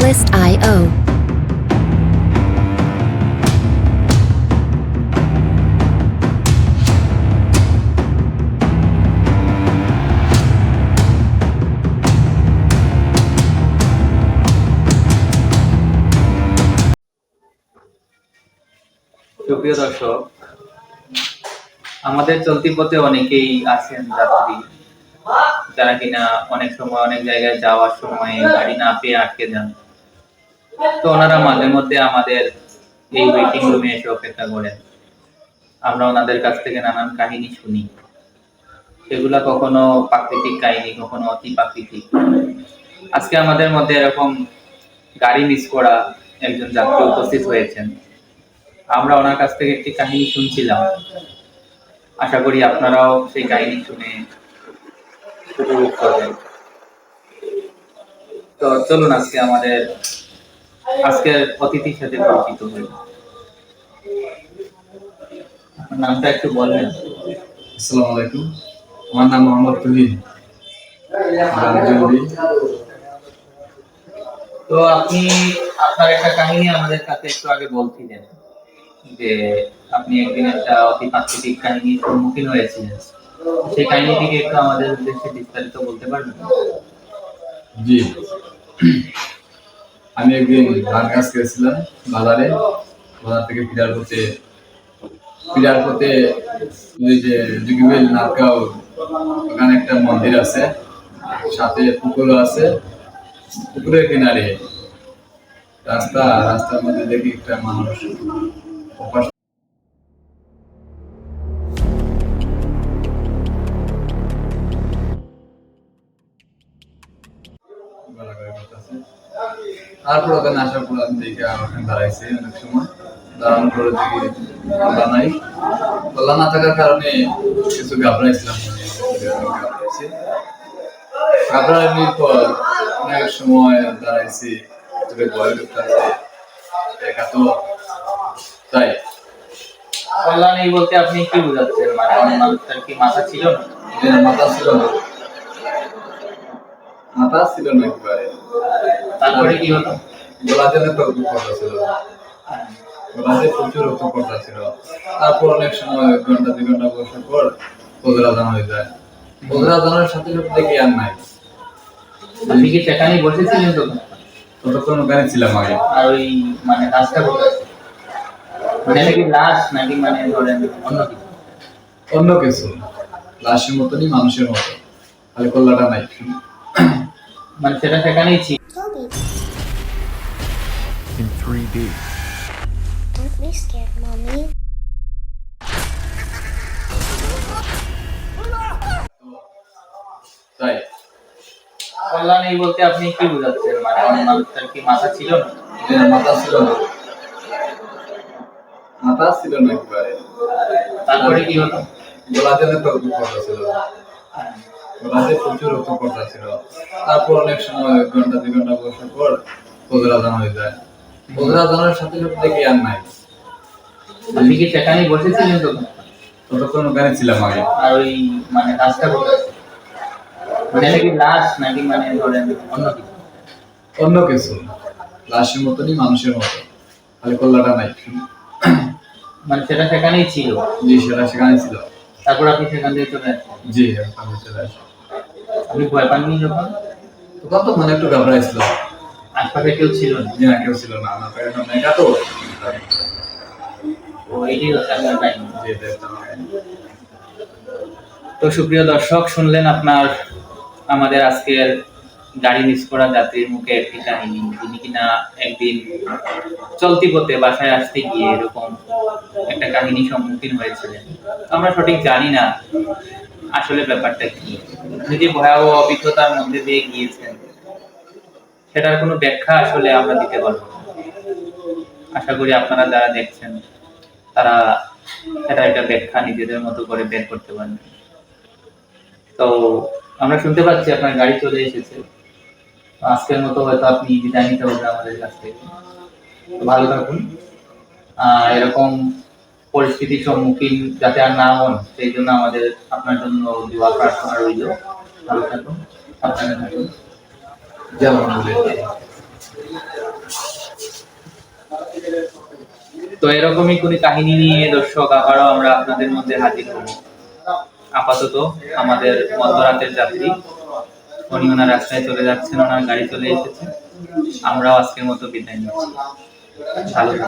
Artlist.io. সুপ্রিয় দর্শক, আমাদের চলতি পথে অনেকেই আছেন যাত্রী, যারা কিনা অনেক সময় অনেক জায়গায় যাওয়ার সময় গাড়ি না পেয়ে আটকে যান তো ওনারা মাঝে মধ্যে আমাদের এই ওয়েটিং রুমে এসে অপেক্ষা করেন। আমরা ওনাদের কাছ থেকে নানান কাহিনী শুনি। সেগুলা কখনো প্রাকৃতিক কাহিনী, কখনো অতি প্রাকৃতিক। আজকে আমাদের মধ্যে এরকম গাড়ি মিস করা একজন যাত্রী উপস্থিত হয়েছেন। আমরা ওনার কাছ থেকে একটি কাহিনী শুনছিলাম। আশা করি আপনারাও সেই কাহিনী শুনে উপভোগ করবেন। তো চলুন আজকে আমাদের আজকের অতিথির সাথে পরিচিত হই। আপনার নামটা একটু বলবেন। আসসালামু আলাইকুম। আমার নাম মোহাম্মদ তুহিন আমি তো আপনি আপনার একটা কাহিনী আমাদের কাছে একটু আগে বলছিলেন যে আপনি একদিন একটা অতি প্রাকৃতিক কাহিনীর সম্মুখীন হয়েছিলেন। সেই কাহিনীটিকে একটু আমাদের উদ্দেশ্যে বিস্তারিত বলতে পারবেন? জি। আমি একদিন ধান গাছ গেছিলাম বাজারে, বাজার থেকে ফিরার পথে ফিরার পথে ওই যে জুগিবেল নাটকাও, ওখানে একটা মন্দির আছে, সাথে পুকুরও আছে, পুকুরের কিনারে রাস্তা, রাস্তার মধ্যে দেখি একটা মানুষ তারপর ওখানে আসার পর আমি দেখে ওখানে দাঁড়াইছি অনেক সময়। দাঁড়ানোর পরে দেখি কল্লা নাই। কল্লা না থাকার কারণে কিছু ঘাবড়াইছিলাম। ঘাবড়াইছি। ঘাবড়ানোর পর অনেক সময় দাঁড়াইছি তোকে ভয় ঢুকতেছে একা তো তাই। কল্যাণ এই বলতে আপনি কি বোঝাচ্ছেন? মানে কি মাথা ছিল না মাথা ছিল না। মাথা ছিল না একেবারে। তারপরে কি হলো গলাতে তো কথা ছিল। গলাতে প্রচুর রক্তপটা ছিল। তারপর অনেক সময় এক ঘণ্টা দুই ঘণ্টা বসার পর পদরা জানা হয়ে যায়। পদরা জানার সাথে সাথে দেখি আর নাই। আপনি কি সেখানেই বসেছিলেন তখন? ততক্ষণ ওখানে ছিলাম আগে। আর ওই মানে লাশটা কোথায় মানে নাকি লাশ নাকি মানে ধরেন অন্য কিছু? অন্য কিছু। লাশের মতনই মানুষের মতো। খালি কল্লাটা নাই। মানে সেটা সেখানেই ছিল। In 3D. Don't be scared, Mommy. তাই? কল্যাণ এই বলতে আপনি কি বোঝাচ্ছেন? মানে অন্য মানুষটার কি মাথা ছিল? না মাথা ছিল না। মাথা ছিল না একেবারে। তারপরে কি হলো? গলাতে তো কথা ছিল। গলাতে প্রচুর রক্তপটা ছিল। তারপর অনেক সময় এক ঘণ্টা দুই ঘণ্টা বসার পর পদরা জানা হয়ে যায়। পদরা জানার সাথে সাথে নাই। আপনি কি সেখানেই বসেছিলেন তখন ততক্ষণ ওখানে ছিলাম আগে। আর ওই মানে লাশটা কোথায়? মানে নাকি লাশ নাকি মানে ধরেন অন্য কিছু? অন্য কিছু। লাশের মতনই মানুষের মতো খালি কল্লাটা নাই। মানে সেটা সেখানেই ছিল? জি সেটা সেখানে ছিল। তারপর আপনি সেখান থেকে চলে আসেন জি আমি চলে আসি আপনি ভয় পাননি যখন তখন তো মনে একটু ঘাবড়াইছিল আশপাশে কেউ ছিল না? না কেউ ছিল না। আমার একা তো। তো সুপ্রিয় দর্শক শুনলেন আপনার আমাদের আজকের গাড়ি মিস করা যাত্রীর মুখে একটি কাহিনী। যিনি কিনা একদিন চলতি পথে বাসায় আসতে গিয়ে এরকম একটা কাহিনী সম্মুখীন হয়েছিলেন। আমরা সঠিক জানি না আসলে ব্যাপারটা কি। যে ভয়াবহ অভিজ্ঞতার মধ্যে দিয়ে গিয়েছেন সেটার কোনো ব্যাখ্যা আসলে আমরা দিতে পারব আশা করি আপনারা যারা দেখছেন, তারা সেটা একটা ব্যাখ্যা নিজেদের মতো করে বের করতে পারবেন। তো আমরা শুনতে পাচ্ছি আপনার গাড়ি চলে এসেছে। আজকের মতো হয়তো আপনি বিদায় নিতে হবে আমাদের কাছ থেকে। ভালো থাকুন। এরকম পরিস্থিতির সম্মুখীন যাতে আর না হন, সেই জন্য আমাদের আপনার জন্য দোয়া প্রার্থনা রইল। ভালো থাকুন আপনারা থাকুন। তো এরকমই কোন কাহিনী নিয়ে দর্শক আবারও আমরা আপনাদের মধ্যে হাজির হব। আপাতত আমাদের মধ্যরাতের যাত্রী, উনি ওনার রাস্তায় চলে যাচ্ছেন, ওনার গাড়ি চলে এসেছে। আমরাও আজকের মতো বিদায় নিচ্ছি। ভালো